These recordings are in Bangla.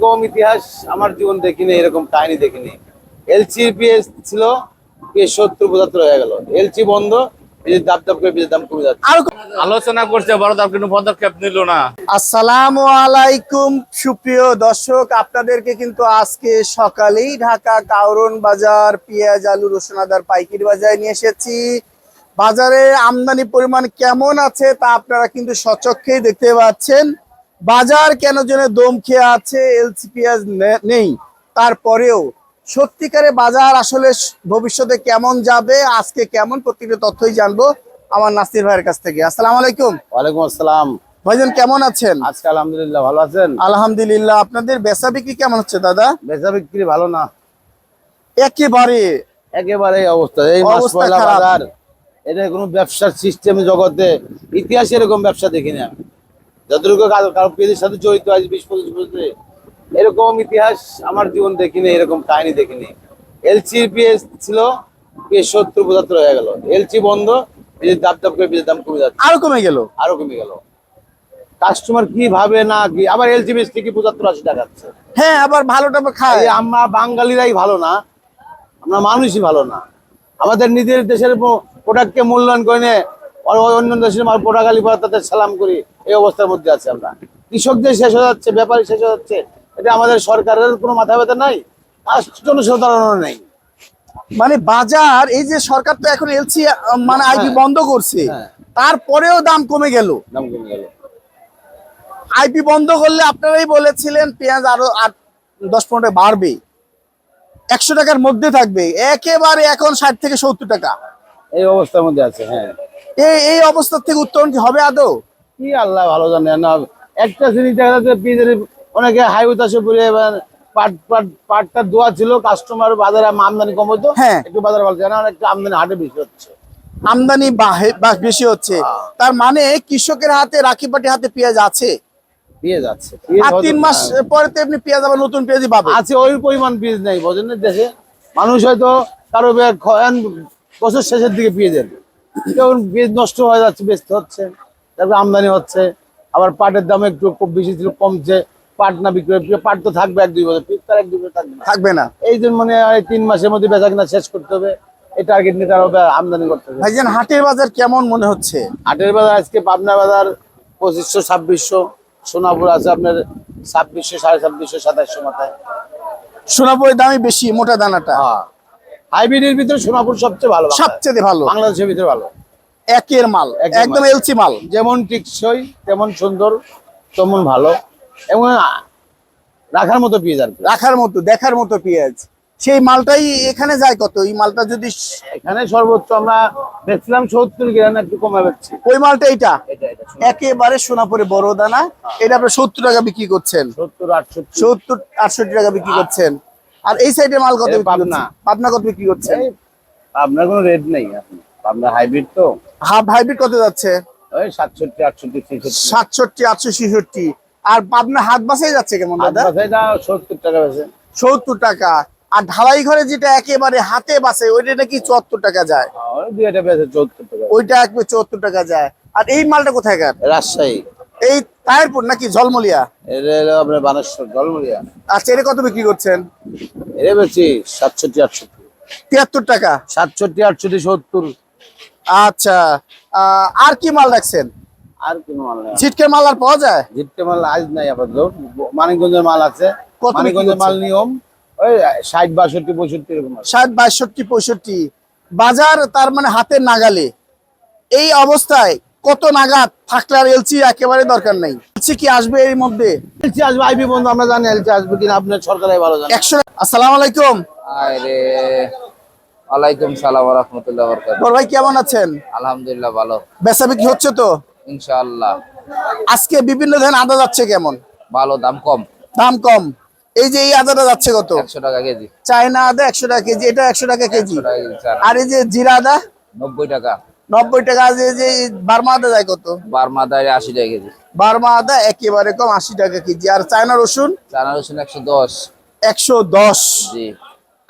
এরকম ইতিহাস আমার জীবন দেখিনি এরকম কাহিনী দেখিনি। এলসি পিএস ছিল পিএস সত্তর পঁচাত্তর হয়ে গেল। এলসি বন্ধ আলোচনা করছে কোনো পদক্ষেপ নিল না। আসসালামু আলাইকুম সুপ্রিয় দর্শক। আপনাদেরকে কিন্তু আজকে সকালেই ঢাকা কাউরন বাজার পেঁয়াজ আলু রসুন আদার পাইকারি বাজারে নিয়ে এসেছি। বাজারে আমদানি পরিমাণ কেমন আছে তা আপনারা কিন্তু সচক্ষেই দেখতে পাচ্ছেন। বাজার কেন যেন দম খেয়ে আছে এলসি পেঁয়াজ নেই? তারপরেও সত্যিকারে বাজার আসলে ভবিষ্যতে কেমন যাবে আজকে কেমন প্রত্যেকটা তথ্যই জানব আমার নাসির ভাইয়ের কাছ থেকে। আসসালামু আলাইকুম। ওয়ালাইকুম আসসালাম। ভাইজান কেমন আছেন? আজকে আলহামদুলিল্লাহ ভালো আছেন? আলহামদুলিল্লাহ। আপনাদের বেচা বিক্রি কেমন হচ্ছে দাদা? বেচা বিক্রি ভালো না। একেবারে একেবারে অবস্থা। এই মাস পয়লা বাজার এটা কোনো ব্যবসার সিস্টেম জগতে ইতিহাসে এরকম ব্যবসা দেখিনি আমি। যতটুকু কারো- কারও পেজের সাথে জড়িত আজ বিশ পঁচিশ বছরে এরকম ইতিহাস আমার জীবন দেখিনি এরকম কাহিনী দেখিনি। এলসি পিএস ছিল পিএস সত্তর পঁচাত্তর হয়ে গেল। এলসি বন্ধ যে দাপ দাপ করে পিএস দাম কমে যাচ্ছে। আরও কমে গেল? আরও কমে গেল। কাস্টমার কি ভাবে না কি আবার এলসি পিএস থেকে পঁচাত্তর আশি টাকা হ্যাঁ আবার ভালোটা খায়। আমরা বাঙালিরাই ভালো না আমরা মানুষই ভালো না। আমাদের নিজের দেশের প্রোডাক্টকে মূল্যায়ন করে অন্য দেশের মাল প্রোডাক্ট আলি পরে তাদের সালাম করি। এই অবস্থার মধ্যে আছে আমরা। কৃষকদের শেষ হয়ে যাচ্ছে ব্যাপারী শেষ হয়ে যাচ্ছে। এটা আমাদের সরকারের কোনো মাথা ব্যথা নাই আর জনসাধারণের নেই। মানে বাজার এই যে সরকার তো এখন এলসি মানে আইপি হ্যাঁ। বন্ধ করছে হ্যাঁ। তারপরেও দাম কমে গেল। দাম কমে গেল। আইপি বন্ধ করলে আপনারাই বলেছিলেন পেঁয়াজ আরও আট দশ পনেরো বাড়বে। একশো টাকার মধ্যে থাকবে একেবারে এখন ষাট থেকে সত্তর টাকা। এই অবস্থার মধ্যে আছে হ্যাঁ। এই এই অবস্থা থেকে উত্তরণ কি হবে আদৌ? কি আল্লাহ ভালো জানে না। একটা জিনিস দেখা যাচ্ছে পিজের অনেকে হাইওয়ে চাষে পড়ে এবার পাট পাট পাটটা দোয়া ছিল কাস্টমার বাজারে আমদানি কম হতো হ্যাঁ। একটু বাজারে ভালো জানা একটু আমদানি হাটে বেশি হচ্ছে। আমদানি বেশি হচ্ছে। হ্যাঁ। তার মানে কৃষকের হাতে রাখি রাখিপাটি হাতে পেঁয়াজ আছে? যাচ্ছে আর তিন মাস পরে তো এমনি পেঁয়াজ আবার নতুন পেঁয়াজই পাবে। আছে ওই পরিমাণ বীজ নেই বোঝেন দেশে মানুষ হয়তো কারও বছর শেষের দিকে পেয়ে যাবে যখন বীজ নষ্ট হয়ে যাচ্ছে বেচতে হচ্ছে। তারপরে আমদানি হচ্ছে আবার পাটের দাম একটু খুব বেশি ছিল কমছে পাট না বিক্রি হয়, পাট তো থাকবে এক দুই বছর তার এক দুই বছর থাকবে না। থাকবে না। এই জন্য মানে তিন মাসের মধ্যে বেচা কিনা শেষ করতে হবে এই টার্গেট নিয়ে তারা আমদানি করতে হবে। ভাইজান হাটের বাজার কেমন মনে হচ্ছে? হাটের বাজার আজকে পাবনা বাজার পঁচিশশো ছাব্বিশশো সোনাপুর আছে আপনার ছাব্বিশশো সাড়ে ছাব্বিশশো সাতাশশো মাথায়। সোনাপুরের দামই বেশি মোটা দানাটা। হ্যাঁ। হাইব্রিডের ভিতরে সোনাপুর সবচেয়ে ভালো সবচেয়ে ভালো। বাংলাদেশের ভিতরে ভালো। একের মাল একদম। এলসি মাল। যেমন টিকসই তেমন সুন্দর তেমন ভালো এবং রাখার মতো পেঁয়াজ আর রাখার মতো দেখার মতো পেঁয়াজ। সেই মালটাই এখানে যায় কত? এই মালটা যদি এখানে সর্বোচ্চ আমরা দেখছিলাম সত্তর গ্রাম একটু কমে যাচ্ছে ওই মালটা এইটা? এটা একেবারে সোনাপুরে বড় দানা। এটা আপনার সত্তর টাকা বিক্রি করছেন। সত্তর আটষট্টি। সত্তর আটষট্টি টাকা বিক্রি করছেন। আর এই সাইডে মাল কত পাবনা। পাবনা কত বিক্রি করছেন? আপনার কোনো রেট নেই এখন। আপনার হাইব্রিড তো। হাফ হাইব্রিড কত যাচ্ছে? ওই সাতষট্টি আটষট্টি ছেষট্টি। সাতষট্টি আটশো ছেষট্টি। আর পাবনা হাত বাসাই যাচ্ছে কেমন দাদা? এটা সত্তর টাকা বেছে সত্তর টাকা। আর ঢালাই ঘরে যেটা একেবারে হাতে বাসে ওইটা নাকি চুয়াত্তর টাকা যায়? ওই দুই একটা বেছে টাকা। ওইটা একবার চুয়াত্তর টাকা যায়। আর এই মালটা কোথায় গান রাজশাহী। এই তায়েরপুর নাকি ঝলমলিয়া? এটা হলো আপনার বানেশ্বর জলমরিয়া আচ্ছা এটা কত বিক্রি করছেন? এটা বেশি সাতষট্টি আটষট্টি। তিয়াত্তর টাকা। সাতষট্টি আটষট্টি সত্তর। আচ্ছা আর কি মাল রাখছেন? আর কোনো মাল নেই। মাল আর পাওয়া যায়? মাল আজ নাই আপাতত। মানিকগঞ্জের মাল আছে। কত মানিকগঞ্জের মাল নিয়ম ওই ষাট বাষট্টি পঁয়ষট্টি এরকম ষাট বাষট্টি পঁয়ষট্টি। বাজার তার মানে হাতের নাগালে। এই অবস্থায় কত নাগাদ থাকলে আর এলসি একেবারে দরকার নেই? এলসি কি আসবে এর মধ্যে? এলসি আসবে আইবি বন্ধু আমরা জানি এলসি আসবে কিনা আপনার সরকারে ভালো জানে। একশো আসসালামু আলাইকুম। আরে ওয়ালাইকুম সালাম রহমতুল্লাহ বরকাত ভাই কেমন আছেন? আলহামদুলিল্লাহ ভালো। বেচা বিক্রি হচ্ছে তো? ইনশাআল্লাহ। আজকে বিভিন্ন ধরনের আদা যাচ্ছে কেমন? ভালো দাম কম। দাম কম। এই যে এই আদাটা যাচ্ছে কত? একশো টাকা কেজি। চায়না আদা একশো টাকা কেজি এটা একশো টাকা কেজি। আর এই যে জিরা আদা? নব্বই টাকা। নব্বই টাকা এই যে বার্মা আদা যায় কত? বার্মা দায় আশি টাকা কেজি। বার্মা আদা একেবারে কম আশি টাকা কেজি। আর চায়না রসুন? চানা রসুন একশো দশ। একশো দশ। জি।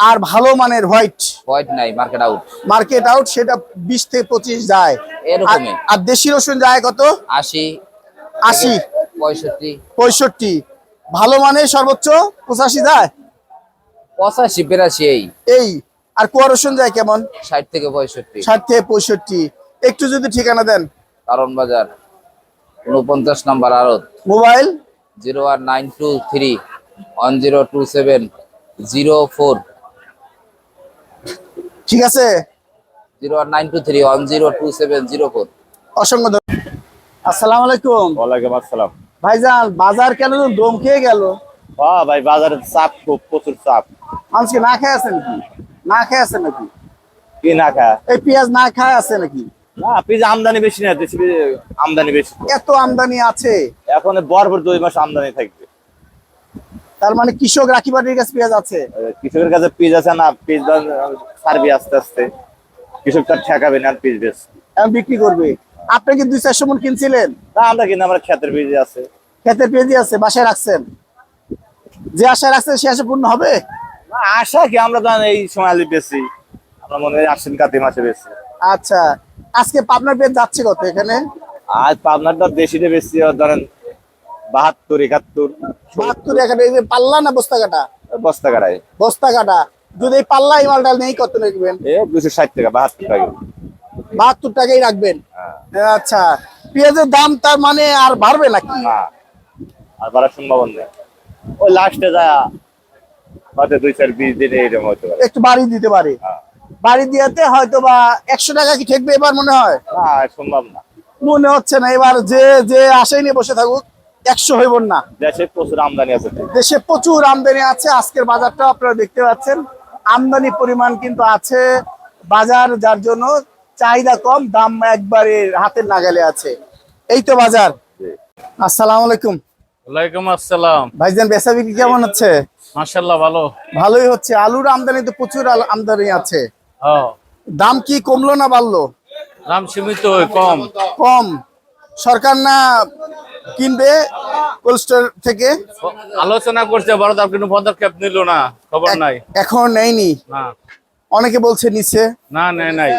আর ভালো মানের হোয়াইট। হোয়াইট নাই মার্কেট আউট মার্কেট আউট সেটা বিশ থেকে পঁচিশ যায়। এরকমই। আর- দেশি রসুন যায় কত? আশি। আশি। পঁয়ষট্টি। পঁয়ষট্টি। ভালো মানের সর্বোচ্চ পঁচাশি যায়? পঁচাশি বিরাশি এই। এই। আর কুয়া রসুন যায় কেমন? ষাট থেকে পঁয়ষট্টি। ষাট থেকে পঁয়ষট্টি। একটু যদি ঠিকানা দেন। কারণ বাজার উনপঞ্চাশ নাম্বার আড়ত। Mobile? Zero one nine two three one zero two seven zero four. ঠিক আছে? Zero one nine two three one zero two seven zero four. অসংখ্য আসসালামু আলাইকুম। ওয়ালাইকুম আসসালাম। ভাইজান বাজার কেন দম খেয়ে গেল? হ্যাঁ ভাই বাজারের চাপ খুব প্রচুর চাপ। মানুষকে না খেয়ে আছে নাকি? না খেয়ে আছে নাকি? কি না খায়? এই পেঁয়াজ না খায় আছে নাকি? না আমদানি বেশি না দেশি আমদানি বেশি। এত আমদানি আছে। এখন বরবর দুই মাস আমদানি থাকবে। তার মানে কৃষক রাখি বাড়ির কাছে পেঁয়াজ আছে? কৃষকের কাছে পিজ আছে না পিজ ছাড়বি আস্তে আস্তে। কৃষক তার ঠেকাবে না পিজ বেশ এখন বিক্রি করবে। আপনি কি দুই চারশো মন কিনছিলেন? না আমরা কিন্তু আমার ক্ষেতের বীজ আছে। ক্ষেতের পেঁয়াজি আছে বাসায় রাখছেন? যে আশায় রাখছেন সে আশা পূর্ণ হবে? আশা কি আমরা তো এই সময় আলি বেশি আমরা মনে হয় আশ্বিন কাতি মাসে বেশি আচ্ছা আজকে পাবনার পেঁয়াজ যাচ্ছে কত এখানে? আজ পাবনারটা দেশিতে বেশি ধরেন বাহাত্তর একাত্তর বাহাত্তর যে পাল্লা না বস্তা কাটা বস্তা কাটায় বস্তা কাটা যদি এই পাল্লা এই মালটা নেই কত রাখবেন? এ দুশো ষাট টাকা বাহাত্তর টাকা। বাহাত্তর টাকাই রাখবেন? হ্যাঁ, আচ্ছা পেঁয়াজের দাম তার মানে আর বাড়বে নাকি? আর বাড়ার সম্ভাবনা নেই। ওই লাস্টে যায় হয়তো দুই চার বিশ দিনে এরকম হতে পারে। একটু বাড়ি দিতে পারে। হ্যাঁ। বাড়ি দিয়াতে হয়তো বা একশো টাকা কি ঠেকবে এবার মনে হয়? না সম্ভব না। মনে হচ্ছে না এবার যে যে নিয়ে বসে থাকুক। একশো হইব না। দেশে প্রচুর আমদানি আছে। দেশে প্রচুর আমদানি আছে। আজকের বাজারটা আপনারা দেখতে পাচ্ছেন। আমদানি পরিমাণ কিন্তু আছে বাজার যার জন্য চাহিদা কম দাম একবারে হাতের নাগালে আছে। এই তো বাজার। আসসালামু আলাইকুম। ওয়ালাইকুম আসসালাম। ভাইজান বেচা বিক্রি কেমন হচ্ছে? মার্শাল্লাহ ভালো। ভালোই হচ্ছে। আলুর আমদানি তো প্রচুর আমদানি আছে। হ্যাঁ। দাম কি কমলো না বাড়লো? দাম সীমিত কম। কম। সরকার না কিনবে কোল্ড স্টোর থেকে। আলোচনা করছে ভারত দাম কিন্তু পদক্ষেপ নিল না খবর নাই। এখন নেয়নি। না। অনেকে বলছে নিচ্ছে। না নেয় নাই।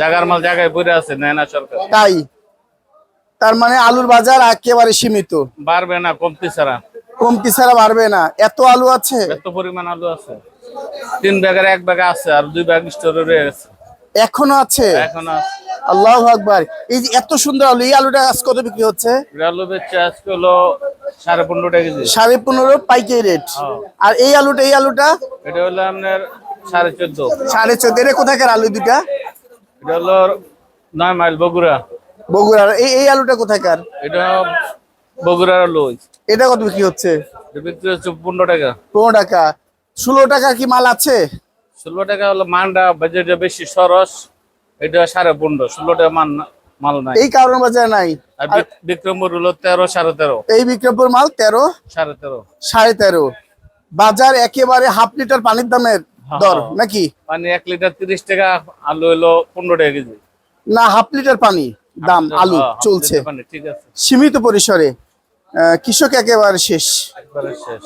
জাগার মাল জায়গায় পড়ে আছে নেয় না সরকার। তাই। তার মানে আলুর বাজার একেবারে সীমিত। বাড়বে না কমতি ছাড়া। কমতি ছাড়া বাড়বে না। এত আলু আছে? এত পরিমাণ আলু আছে। তিন ব্যাগের এক ব্যাগ আছে আর দুই ব্যাগ স্টোরে রয়ে গেছে। এখনও আছে? এখন আল্লাহ আকবার। এই যে এত সুন্দর আলু এই আলুটা আজ কত বিক্রি হচ্ছে? আলু বেচছে আজকে হলো সাড়ে পনেরো টাকা কেজি। সাড়ে পনেরো পাইকারি রেট। হ্যাঁ। আর এই আলুটা এই আলুটা? এটা হলো আপনার সাড়ে চোদ্দ। সাড়ে চোদ্দ। এটা কোথাকার আলু দুটা এটা হলো নয় মাইল বগুড়া। বগুড়ার। এই এই আলুটা কোথাকার এটা বগুড়ার আলু। এটা কত বিক্রি হচ্ছে? বিক্রি হচ্ছে পনেরো টাকা। পনেরো টাকা। ষোলো টাকা কি মাল আছে? ষোলো টাকা হলো মানটা বাজেটটা বেশি সরস এটা সাড়ে পনেরো ষোলো টাকা মান মাল নাই। এই কারণ বাজার নাই। বিক্রমপুর হলো তেরো সাড়ে তেরো। এই বিক্রমপুর মাল তেরো সাড়ে তেরো। সাড়ে তেরো। বাজার একেবারে হাফ লিটার পানির দামের দর হ্যাঁ। নাকি? মানে এক লিটার তিরিশ টাকা আলু হলো পনেরো টাকা কেজি। না হাফ লিটার পানি দাম আলু হ্যাঁ, চলছে। পানি, সীমিত পরিসরে কৃষক একেবারে শেষ। শেষ।